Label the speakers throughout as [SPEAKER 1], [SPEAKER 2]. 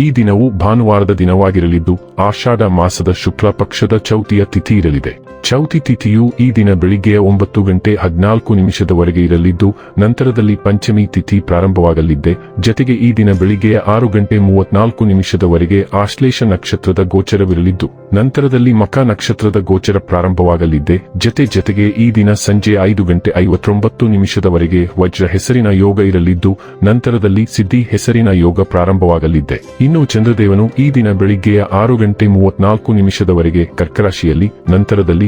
[SPEAKER 1] ಈ ದಿನವು ಭಾನುವಾರದ ದಿನವಾಗಿರಲಿದ್ದು ಆಷಾಢ ಮಾಸದ ಶುಕ್ಲ ಪಕ್ಷದ ಚೌತಿಯ ತಿಥಿ ಇರಲಿದೆ. ಚೌತಿ ತಿಥಿಯು ಈ ದಿನ ಬೆಳಿಗ್ಗೆಯ ಒಂಬತ್ತು ಗಂಟೆ ಹದಿನಾಲ್ಕು ನಿಮಿಷದವರೆಗೆ ಇರಲಿದ್ದು, ನಂತರದಲ್ಲಿ ಪಂಚಮಿ ತಿಥಿ ಪ್ರಾರಂಭವಾಗಲಿದ್ದೆ. ಜತೆಗೆ ಈ ದಿನ ಬೆಳಿಗ್ಗೆಯ ಆರು ಗಂಟೆ ಮೂವತ್ನಾಲ್ಕು ನಿಮಿಷದವರೆಗೆ ಆಶ್ಲೇಷ ನಕ್ಷತ್ರದ ಗೋಚರವಿರಲಿದ್ದು, ನಂತರದಲ್ಲಿ ಮಕ ನಕ್ಷತ್ರದ ಗೋಚರ ಪ್ರಾರಂಭವಾಗಲಿದ್ದೆ. ಜತೆ ಜತೆಗೆ ಈ ದಿನ ಸಂಜೆ ಐದು ಗಂಟೆ ಐವತ್ತೊಂಬತ್ತು ನಿಮಿಷದವರೆಗೆ ವಜ್ರ ಹೆಸರಿನ ಯೋಗ ಇರಲಿದ್ದು, ನಂತರದಲ್ಲಿ ಸಿದ್ಧಿ ಹೆಸರಿನ ಯೋಗ ಪ್ರಾರಂಭವಾಗಲಿದ್ದೆ. ಇನ್ನು ಚಂದ್ರದೇವನು ಈ ದಿನ ಬೆಳಿಗ್ಗೆಯ ಆರು ಗಂಟೆ ಮೂವತ್ನಾಲ್ಕು ನಿಮಿಷದವರೆಗೆ ಕರ್ಕರಾಶಿಯಲ್ಲಿ, ನಂತರದಲ್ಲಿ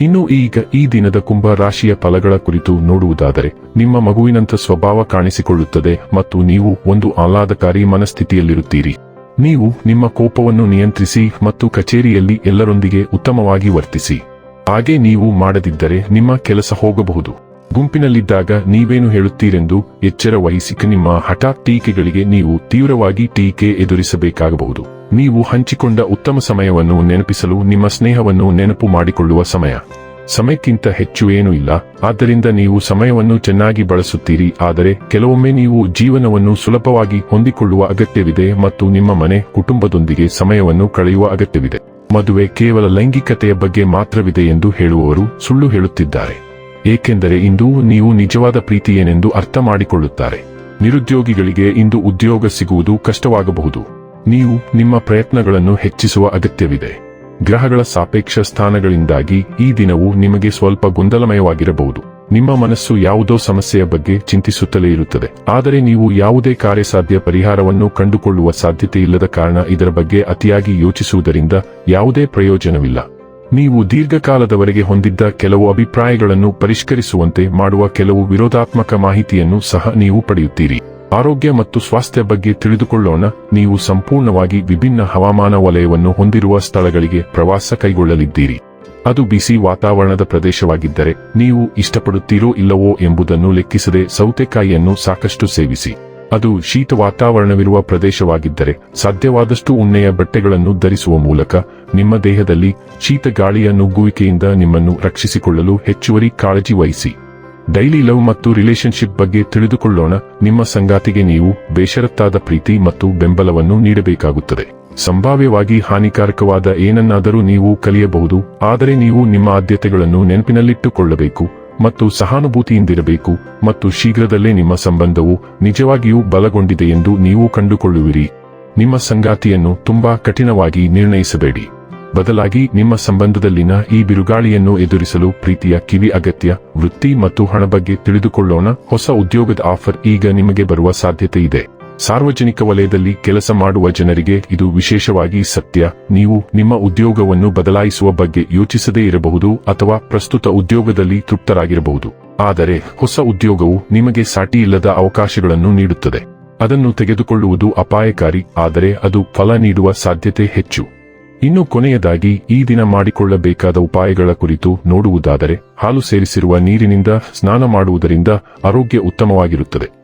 [SPEAKER 1] ಇನ್ನು ಈಗ ಈ ದಿನದ ಕುಂಭ ರಾಶಿಯ ಫಲಗಳ ಕುರಿತು ನೋಡುವುದಾದರೆ, ನಿಮ್ಮ ಮಗುವಿನಂಥ ಸ್ವಭಾವ ಕಾಣಿಸಿಕೊಳ್ಳುತ್ತದೆ ಮತ್ತು ನೀವು ಒಂದು ಆಹ್ಲಾದಕಾರಿ ಮನಸ್ಥಿತಿಯಲ್ಲಿರುತ್ತೀರಿ. ನೀವು ನಿಮ್ಮ ಕೋಪವನ್ನು ನಿಯಂತ್ರಿಸಿ ಮತ್ತು ಕಚೇರಿಯಲ್ಲಿ ಎಲ್ಲರೊಂದಿಗೆ ಉತ್ತಮವಾಗಿ ವರ್ತಿಸಿ. ಹಾಗೆ ನೀವು ಮಾಡದಿದ್ದರೆ ನಿಮ್ಮ ಕೆಲಸ ಹೋಗಬಹುದು. ಗುಂಪಿನಲ್ಲಿದ್ದಾಗ ನೀವೇನು ಹೇಳುತ್ತೀರೆಂದು ಎಚ್ಚರ ವಹಿಸಿ ನಿಮ್ಮ ಹಠಾತ್ ಟೀಕೆಗಳಿಗೆ ನೀವು ತೀವ್ರವಾಗಿ ಟೀಕೆ ಎದುರಿಸಬೇಕಾಗಬಹುದು. ನೀವು ಹಂಚಿಕೊಂಡ ಉತ್ತಮ ಸಮಯವನ್ನು ನೆನಪಿಸಲು ನಿಮ್ಮ ಸ್ನೇಹವನ್ನು ನೆನಪು ಮಾಡಿಕೊಳ್ಳುವ ಸಮಯ. ಸಮಯಕ್ಕಿಂತ ಹೆಚ್ಚು ಏನೂ ಇಲ್ಲ, ಆದ್ದರಿಂದ ನೀವು ಸಮಯವನ್ನು ಚೆನ್ನಾಗಿ ಬಳಸುತ್ತೀರಿ, ಆದರೆ ಕೆಲವೊಮ್ಮೆ ನೀವು ಜೀವನವನ್ನು ಸುಲಭವಾಗಿ ಹೊಂದಿಕೊಳ್ಳುವ ಅಗತ್ಯವಿದೆ ಮತ್ತು ನಿಮ್ಮ ಮನೆ, ಕುಟುಂಬದೊಂದಿಗೆ ಸಮಯವನ್ನು ಕಳೆಯುವ ಅಗತ್ಯವಿದೆ. ಮದುವೆ ಕೇವಲ ಲೈಂಗಿಕತೆಯ ಬಗ್ಗೆ ಮಾತ್ರವಿದೆ ಎಂದು ಹೇಳುವವರು ಸುಳ್ಳು ಹೇಳುತ್ತಿದ್ದಾರೆ. ಏಕೆಂದರೆ ಇಂದು ನೀವು ನಿಜವಾದ ಪ್ರೀತಿ ಏನೆಂದು ಅರ್ಥ ಮಾಡಿಕೊಳ್ಳುತ್ತಾರೆ ನಿರುದ್ಯೋಗಿಗಳಿಗೆ ಇಂದು ಉದ್ಯೋಗ ಸಿಗುವುದು ಕಷ್ಟವಾಗಬಹುದು. ನೀವು ನಿಮ್ಮ ಪ್ರಯತ್ನಗಳನ್ನು ಹೆಚ್ಚಿಸುವ ಅಗತ್ಯವಿದೆ. ಗ್ರಹಗಳ ಸಾಪೇಕ್ಷ ಸ್ಥಾನಗಳಿಂದಾಗಿ ಈ ದಿನವು ನಿಮಗೆ ಸ್ವಲ್ಪ ಗೊಂದಲಮಯವಾಗಿರಬಹುದು. ನಿಮ್ಮ ಮನಸ್ಸು ಯಾವುದೋ ಸಮಸ್ಯೆಯ ಬಗ್ಗೆ ಚಿಂತಿಸುತ್ತಲೇ ಇರುತ್ತದೆ. ಆದರೆ ನೀವು ಯಾವುದೇ ಕಾರ್ಯಸಾಧ್ಯ ಪರಿಹಾರವನ್ನು ಕಂಡುಕೊಳ್ಳುವ ಸಾಧ್ಯತೆ ಇಲ್ಲದ ಕಾರಣ ಇದರ ಬಗ್ಗೆ ಅತಿಯಾಗಿ ಯೋಚಿಸುವುದರಿಂದ ಯಾವುದೇ ಪ್ರಯೋಜನವಿಲ್ಲ. ನೀವು ದೀರ್ಘಕಾಲದವರೆಗೆ ಹೊಂದಿದ್ದ ಕೆಲವು ಅಭಿಪ್ರಾಯಗಳನ್ನು ಪರಿಷ್ಕರಿಸುವಂತೆ ಮಾಡುವ ಕೆಲವು ವಿರೋಧಾತ್ಮಕ ಮಾಹಿತಿಯನ್ನು ಸಹ ನೀವು ಪಡೆಯುತ್ತೀರಿ. ಆರೋಗ್ಯ ಮತ್ತು ಸ್ವಾಸ್ಥ್ಯ ಬಗ್ಗೆ ತಿಳಿದುಕೊಳ್ಳೋಣ. ನೀವು ಸಂಪೂರ್ಣವಾಗಿ ವಿಭಿನ್ನ ಹವಾಮಾನ ವಲಯವನ್ನು ಹೊಂದಿರುವ ಸ್ಥಳಗಳಿಗೆ ಪ್ರವಾಸ ಕೈಗೊಳ್ಳಲಿದ್ದೀರಿ. ಅದು ಬಿಸಿ ವಾತಾವರಣದ ಪ್ರದೇಶವಾಗಿದ್ದರೆ ನೀವು ಇಷ್ಟಪಡುತ್ತೀರೋ ಇಲ್ಲವೋ ಎಂಬುದನ್ನು ಲೆಕ್ಕಿಸದೆ ಸೌತೆಕಾಯಿಯನ್ನು ಸಾಕಷ್ಟು ಸೇವಿಸಿ. ಅದು ಶೀತ ವಾತಾವರಣವಿರುವ ಪ್ರದೇಶವಾಗಿದ್ದರೆ ಸಾಧ್ಯವಾದಷ್ಟು ಉಣ್ಣೆಯ ಬಟ್ಟೆಗಳನ್ನು ಧರಿಸುವ ಮೂಲಕ ನಿಮ್ಮ ದೇಹದಲ್ಲಿ ಶೀತ ಗಾಳಿಯ ನುಗ್ಗುವಿಕೆಯಿಂದ ನಿಮ್ಮನ್ನು ರಕ್ಷಿಸಿಕೊಳ್ಳಲು ಹೆಚ್ಚುವರಿ ಕಾಳಜಿ ವಹಿಸಿ. ಡೈಲಿ ಲವ್ ಮತ್ತು ರಿಲೇಶನ್ಶಿಪ್ ಬಗ್ಗೆ ತಿಳಿದುಕೊಳ್ಳೋಣ. ನಿಮ್ಮ ಸಂಗಾತಿಗೆ ನೀವು ಬೇಷರತ್ತಾದ ಪ್ರೀತಿ ಮತ್ತು ಬೆಂಬಲವನ್ನು ನೀಡಬೇಕಾಗುತ್ತದೆ. ಸಂಭಾವ್ಯವಾಗಿ ಹಾನಿಕಾರಕವಾದ ಏನನ್ನಾದರೂ ನೀವು ಕಲಿಯಬಹುದು. ಆದರೆ ನೀವು ನಿಮ್ಮ ಆದ್ಯತೆಗಳನ್ನು ನೆನಪಿನಲ್ಲಿಟ್ಟುಕೊಳ್ಳಬೇಕು. ಮತ್ತು ಸಹಾನುಭೂತಿಯಿಂದಿರಬೇಕು ಮತ್ತು ಶೀಘ್ರದಲ್ಲೇ ನಿಮ್ಮ ಸಂಬಂಧವು ನಿಜವಾಗಿಯೂ ಬಲಗೊಂಡಿದೆ ಎಂದು ನೀವು ಕಂಡುಕೊಳ್ಳುವಿರಿ. ನಿಮ್ಮ ಸಂಗಾತಿಯನ್ನು ತುಂಬಾ ಕಠಿಣವಾಗಿ ನಿರ್ಣಯಿಸಬೇಡಿ. ಬದಲಾಗಿ ನಿಮ್ಮ ಸಂಬಂಧದಲ್ಲಿನ ಈ ಬಿರುಗಾಳಿಯನ್ನು ಎದುರಿಸಲು ಪ್ರೀತಿಯ ಕಿವಿ ಅಗತ್ಯ, ವೃತ್ತಿ ಮತ್ತು ಹಣ ಬಗ್ಗೆ ತಿಳಿದುಕೊಳ್ಳೋಣ. ಹೊಸ ಉದ್ಯೋಗದ ಆಫರ್ ಈಗ ನಿಮಗೆ ಬರುವ ಸಾಧ್ಯತೆ ಇದೆ. ಸಾರ್ವಜನಿಕ ವಲಯದಲ್ಲಿ ಕೆಲಸ ಮಾಡುವ ಜನರಿಗೆ ಇದು ವಿಶೇಷವಾಗಿ ಸತ್ಯ. ನೀವು ನಿಮ್ಮ ಉದ್ಯೋಗವನ್ನು ಬದಲಾಯಿಸುವ ಬಗ್ಗೆ ಯೋಚಿಸದೇ ಇರಬಹುದು ಅಥವಾ ಪ್ರಸ್ತುತ ಉದ್ಯೋಗದಲ್ಲಿ ತೃಪ್ತರಾಗಿರಬಹುದು. ಆದರೆ ಹೊಸ ಉದ್ಯೋಗವು ನಿಮಗೆ ಸಾಟಿಯಿಲ್ಲದ ಅವಕಾಶಗಳನ್ನು ನೀಡುತ್ತದೆ. ಅದನ್ನು ತೆಗೆದುಕೊಳ್ಳುವುದು ಅಪಾಯಕಾರಿ, ಆದರೆ ಅದು ಫಲ ನೀಡುವ ಸಾಧ್ಯತೆ ಹೆಚ್ಚು. ಇನ್ನು ಕೊನೆಯದಾಗಿ, ಈ ದಿನ ಮಾಡಿಕೊಳ್ಳಬೇಕಾದ ಉಪಾಯಗಳ ಕುರಿತು ನೋಡುವುದಾದರೆ, ಹಾಲು ಸೇರಿಸಿರುವ ನೀರಿನಿಂದ ಸ್ನಾನ ಮಾಡುವುದರಿಂದ ಆರೋಗ್ಯ ಉತ್ತಮವಾಗಿರುತ್ತದೆ.